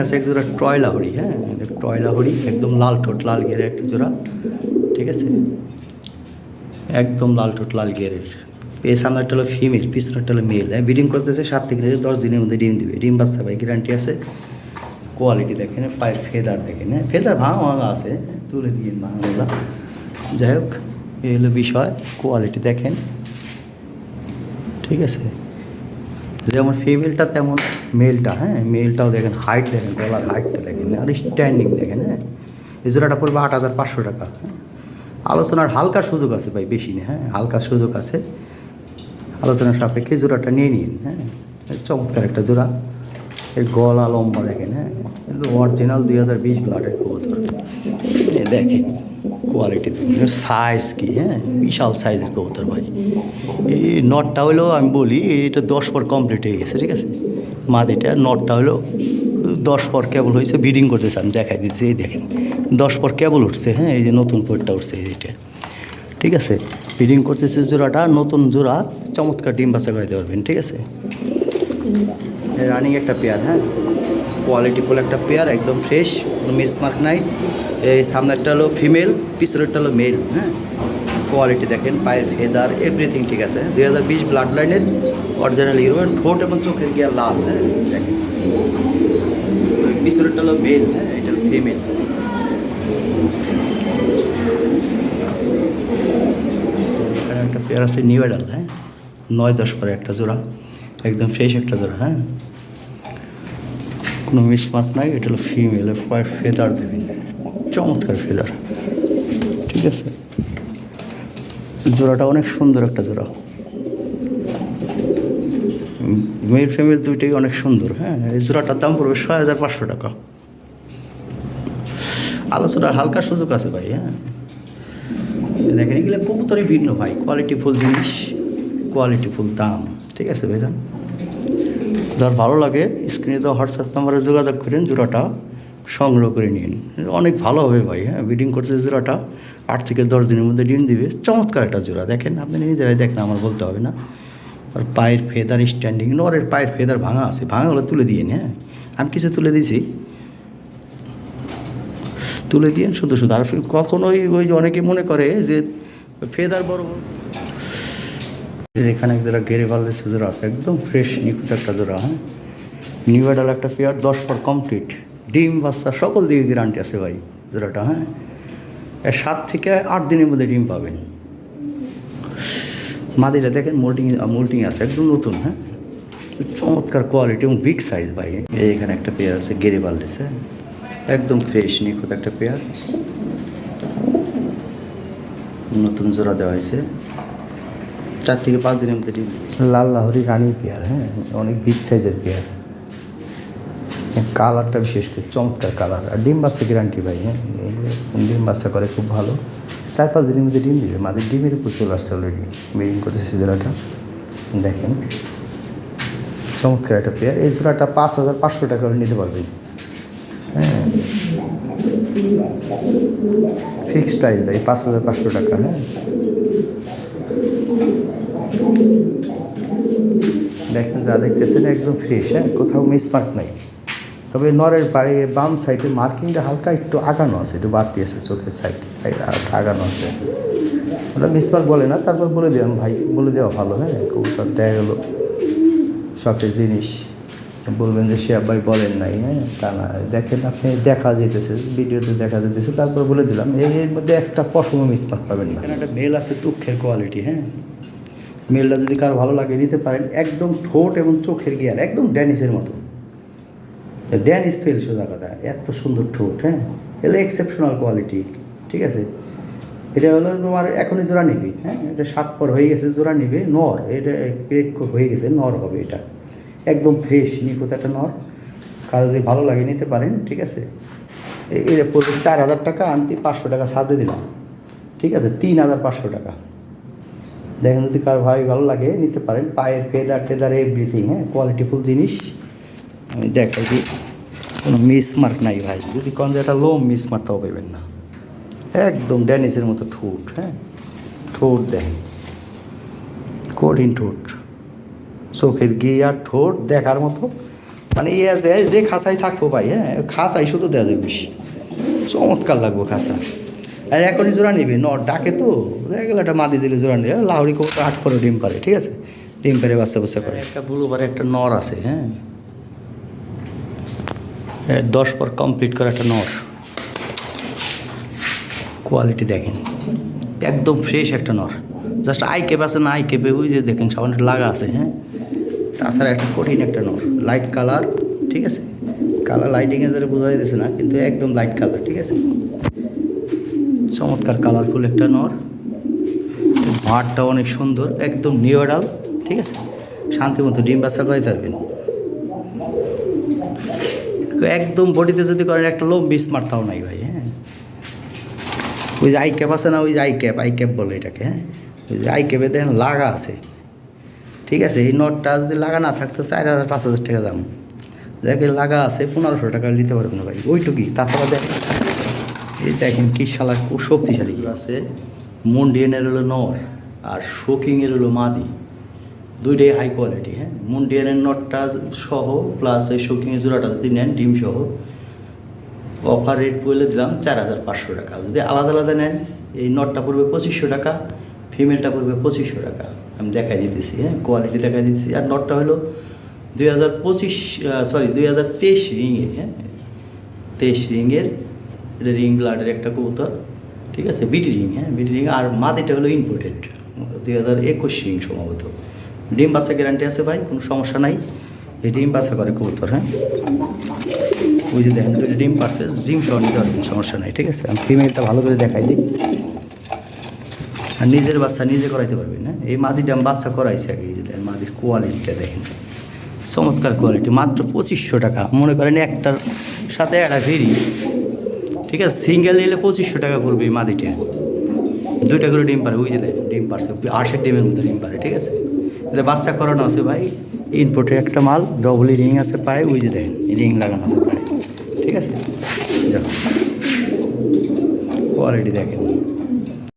আছে এক জোড়া টয়লা হরি হ্যাঁ টয়লা হরি একদম লাল ঠোঁট, লাল গেরের একটা জোড়া, ঠিক আছে? একদম লাল ঠোঁট, লাল গেরের। এই সামনেরটা হলো ফিমেল পিছনেরটা হলো মেল হ্যাঁ ব্রিডিং করতেছে সাত থেকে দশ দিনের মধ্যে ডিম দিবে। ডিম বাচ্চা, ভাই গ্যারান্টি আছে। কোয়ালিটি দেখেন পায়ের ফেদার দেখেন হ্যাঁ ফেদার ভাঙা ভাঙা আছে। তুলে দিয়ে ভাঙাগুলা যাই হোক, এই হলো বিষয় কোয়ালিটি দেখেন। ঠিক আছে? যেমন ফিমেলটা তেমন মেলটা হ্যাঁ? মেলটাও দেখেন হাইট দেখেন, গলার হাইটটা দেখেন, আর স্ট্যান্ডিং দেখেন হ্যাঁ? এই জোড়াটা পড়বে আট হাজার পাঁচশো টাকা হ্যাঁ? আলোচনার হালকা সুযোগ আছে ভাই, বেশি নেই হ্যাঁ? হালকা সুযোগ আছে। আলোচনার সাপেক্ষে জোড়াটা নিয়ে নিন হ্যাঁ? চমৎকার একটা জোড়া। এর গলা লম্বা দেখেন হ্যাঁ? অরিজিনাল দুই হাজার বিশ ব্লাডের দেখেন। কোয়ালিটি সাইজ কি হ্যাঁ? বিশাল সাইজের কবুতর ভাই। এই নটটা হলো আমি বলি এটা দশ পর কমপ্লিট হয়ে গেছে ঠিক আছে? মাদিটা নটটা হলো দশ পর কেবল হয়েছে ব্রিডিং করতেছে আমি দেখাই দিচ্ছি এই দেখেন। দশ পর কেবল উঠছে হ্যাঁ? এই যে নতুন পরটা উঠছে এইটা ঠিক আছে? ব্রিডিং করতেছে জোড়াটা নতুন জোড়া চমৎকার ডিম বাচ্চা করে দিতে পারবেন ঠিক আছে? রানিং একটা পেয়ার হ্যাঁ? কোয়ালিটিফুল একটা পেয়ার একদম ফ্রেশ কোনো মিসমার্ক নাই। এই সামনেরটা হলো ফিমেল পিছনেরটা হলো মেল হ্যাঁ? কোয়ালিটি দেখেন, পায়ের ফেদার এভরিথিং ঠিক আছে। দুই হাজার বিশ ব্লাড লাইনের অরিজিনাল ইউরোপের ঠোঁট এবং চোখের গিয়া লাল হ্যাঁ? দেখেন। পিছনেরটা হলো মেল হ্যাঁ? এটা হলো ফিমেল একটা পেয়ার আছে নিউ অ্যাডাল হ্যাঁ? নয় দশ পরে একটা জোড়া, একদম ফ্রেশ একটা জোড়া হ্যাঁ? কোনো মিসমাত নাই, এটা হলো ফিমেল ফেদার দেবে চমৎকার ফেদার ঠিক আছে? জোড়াটা অনেক সুন্দর একটা জোড়া। মেল ফিমেল দুইটাই অনেক সুন্দর হ্যাঁ? এই জোড়াটার দাম পড়বে ছয় হাজার পাঁচশো টাকা। আলোচনার হালকা সুযোগ আছে ভাই হ্যাঁ? দেখেন, এগুলো কবুতরই ভিন্ন ভাই। কোয়ালিটি ফুল জিনিস কোয়ালিটি ফুল দাম। ঠিক আছে ভাইজান? যার ভালো লাগে স্ক্রিনে তো হোয়াটসঅ্যাপ নাম্বারে যোগাযোগ করেন, জোড়াটা সংগ্রহ করে নিন। অনেক ভালো হবে ভাই হ্যাঁ ব্রিডিং করছে জোড়াটা, আট থেকে দশ দিনের মধ্যে ডিম দিবে। চমৎকার একটা জোড়া, দেখেন, আপনি নিজেরাই দেখেন, আমার বলতে হবে না। আর পায়ের ফেদার স্ট্যান্ডিং নরের পায়ের ফেদার ভাঙা আছে ভাঙাগুলো তুলে দিয়ে হ্যাঁ। আমি কিছু তুলে দিয়েছি তুলে দিয়েন শুধু শুধু, আর কখনোই ওই যে অনেকে মনে করে যে ফেদার বড় বড় এখানে এক জোড়া গেরে ভাল্লে জোড়া আছে, একদম ফ্রেশ নিখুঁত একটা জোড়া হ্যাঁ? নিউ অ্যাডাল একটা পেয়ার দশ পর কমপ্লিট ডিম, বাচ্চা, সকল দিকে গ্যারান্টি আছে ভাই জোড়াটা হ্যাঁ? সাত থেকে আট দিনের মধ্যে ডিম পাবেন। মাদিরা দেখেন মোল্টিং মোল্টিং আছে, একদম নতুন হ্যাঁ? চমৎকার কোয়ালিটি এবং বিগ সাইজ ভাই। এখানে একটা পেয়ার আছে গেরে বাল্লেস হ্যাঁ? একদম ফ্রেশ নিখুঁত একটা পেয়ার নতুন জোড়া দেওয়া হয়েছে। চার থেকে পাঁচ দিনের মধ্যে ডিম লাল লাহরি রানী পেয়ার হ্যাঁ? অনেক বিগ সাইজের পেয়ার। কালারটা বিশেষ করে চমৎকার কালার। আর ডিম বাচ্চা গ্যারান্টি ভাই হ্যাঁ? ডিম বাচ্চা করে খুব ভালো। চার পাঁচ দিনের মধ্যে ডিম দিবে। মাদের ডিমের উপর চলে আসছে অলরেডি ব্রিডিং করতেছে জোড়াটা। দেখেন। চমৎকার একটা পেয়ার। এই জোড়াটা পাঁচ হাজার পাঁচশো টাকা করে নিতে পারবেন। হ্যাঁ। ফিক্সড প্রাইস ভাই, পাঁচ হাজার পাঁচশো টাকা হ্যাঁ? দেখেন, যা দেখতেছেন একদম ফ্রেশ হ্যাঁ? কোথাও মিসমার্ক নাই। তবে নরের পায়ে বাম সাইডে মার্কিংটা হালকা একটু আগানো আছে, একটু বাড়তি আছে চোখের সাইড আগানো আছে। ওটা মিসমার্ক বলে না, তারপর বলে দিলাম, ভাই, বলে দেওয়া ভালো হ্যাঁ? কবুতর দেখা গেলো, শখের জিনিস। বলবেন যে শেয়ার ভাই বলেন নাই হ্যাঁ? তা না, দেখেন, আপনি দেখা যেতেছে, ভিডিওতে দেখা যেতেছে। তারপর বলে দিলাম এর মধ্যে একটা পশম মিসমার্ক পাবেন না। একটা মেল আছে, দুঃখের কোয়ালিটি হ্যাঁ? মেলটা যদি কারও ভালো লাগে, নিতে পারেন একদম ঠোঁট এবং চোখের গিয়ার একদম ড্যানিসের মতো। ড্যানিস ফেল সোজা কথা, এত সুন্দর ঠোঁট হ্যাঁ? এগুলো এক্সেপশনাল কোয়ালিটি ঠিক আছে? এটা হলো তোমার এখনই জোড়া নিবি হ্যাঁ? এটা সাত পর হয়ে গেছে, জোড়া নিবে, নর, এটা গ্রেড হয়ে গেছে, নর হবে এটা। একদম ফ্রেশ নিখুঁত একটা নর। কারও যদি ভালো লাগে, নিতে পারেন, ঠিক আছে? এটা পড়বে চার হাজার টাকা, আনতে পাঁচশো টাকা সাথে দিলাম, ঠিক আছে? তিন হাজার পাঁচশো টাকা। দেখেন যদি কারও ভাই ভালো লাগে, নিতে পারেন। পায়ের ফেদার টেদার এভরিথিং হ্যাঁ? কোয়ালিটিফুল জিনিস। আমি দেখাই দিই কোনো মিসমার্ক নাই ভাই। যদি কোন যে একটা লোম মিসমার্ক তাও পাবেন না। একদম ড্যানিসের মতো ঠোঁট হ্যাঁ? ঠোঁট দেখেন। কঠিন ঠোঁট। চোখের গিয়ার ঠোঁট দেখার মতো। মানে ইয়ে যে যে খাঁচাই থাকব ভাই হ্যাঁ? খাঁচাই শুধু দেওয়া যাবে বেশি। চমৎকার লাগবো খাঁচা। আর এখনই জোড়া নিবি, ন, ডাকে তো দেখা একটা মাদি দিলে জোড়া নিবে। লাউরি কবুতর আট করে ডিম পারে ঠিক আছে? ডিম পারে বাচ্চা বাচ্চা করে। একটা বুড়ো পারে একটা নর আছে হ্যাঁ? দশ পর কমপ্লিট করা একটা নর। কোয়ালিটি দেখেন, একদম ফ্রেশ একটা নর। জাস্ট আই কেপ আছে না আই কেপে ওই যে দেখেন সামনে লাগা আছে হ্যাঁ? তাছাড়া একটা কঠিন একটা নর লাইট কালার ঠিক আছে? কালার লাইটিংয়ে যারা বোঝা যাইতেছে না, কিন্তু একদম লাইট কালার ঠিক আছে? চমৎকার কালারফুল একটা নর। ভাটটা অনেক সুন্দর, একদম নিউডাল ঠিক আছে? শান্তি মতো ডিম বাচ্চা করাইতে পারবেন একদম বডিতে যদি করেন, একটা লম্বি স্মার্ট তাও নাই ভাই হ্যাঁ? ওই যে আই ক্যাপ আছে না, ওই যে আই ক্যাপ আই ক্যাপ বলে এটাকে হ্যাঁ? ওই যে আই ক্যাপে দেখেন লাগা আছে। ঠিক আছে, এই নোটটা যদি লাগা না থাকতো, চার হাজার, পাঁচ হাজার টাকা দাম। দেখে লাগা আছে, পনেরোশো টাকা নিতে পারবেন ভাই। ওইটুকুই। তাছাড়া দেখেন এই দেখেন কি শালা শক্তিশালী আছে। মুন্ডিয়ানের হলো নর আর শোকিংয়ের হলো মাদি। দুইটাই হাই কোয়ালিটি হ্যাঁ? মুন্ডিয়ানের নটটা সহ প্লাস এই শোকিংয়ের জোড়াটা যদি নেন, ডিম সহ অফার রেট বলে দিলাম চার হাজার পাঁচশো টাকা। যদি আলাদা আলাদা নেন, এই নটটা পড়বে পঁচিশশো টাকা ফিমেলটা পড়বে পঁচিশশো টাকা। আমি দেখাই দিতেছি হ্যাঁ? কোয়ালিটি দেখাই দিতেছি। আর নটটা হলো দুই হাজার পঁচিশ সরি দুই হাজার তেইশ রিংয়ের হ্যাঁ? তেইশ রিংয়ের এটা রিং ব্লাডের একটা কবুতর, ঠিক আছে? বিটি রিং হ্যাঁ? বিটি রিং, আর মাদিটা হলো ইম্পোর্টেড দুই হাজার একুশ রিং সম্ভবত। ডিম বাচ্চা গ্যারান্টি আছে ভাই, কোনো সমস্যা নাই। এই ডিম বাচ্চা করে কবুতর হ্যাঁ? ওই যে দেখেন দুটো ডিম পারছে ডিম সহ নিতে পারবেন, সমস্যা নাই, ঠিক আছে? আমি ফিমেলটা ভালো করে দেখাই দিই। আর নিজের বাচ্চা নিজে করাইতে পারবেন না এই মাদিটা আমি বাচ্চা করাইছি আগে, এই যে দেখেন, মাদির কোয়ালিটিটা দেখেন। চমৎকার কোয়ালিটি মাত্র পঁচিশশো টাকা। মনে করেন একটার সাথে একটা ভেরি ঠিক আছে সিঙ্গেল নিলে পঁচিশশো টাকা পড়বে এই মাদিটা। দুইটা করে ডিম পারে, ওই যে ডিম পারছে আশের ডিমের মধ্যে ডিম পারে, ঠিক আছে? এটা বাচ্চা করানো আছে ভাই ইনপোর্টে একটা মাল ডবলি রিং আছে পায়ে, ওই যে দেখেন রিং লাগানো আছে ঠিক আছে? কোয়ালিটি দেখেন।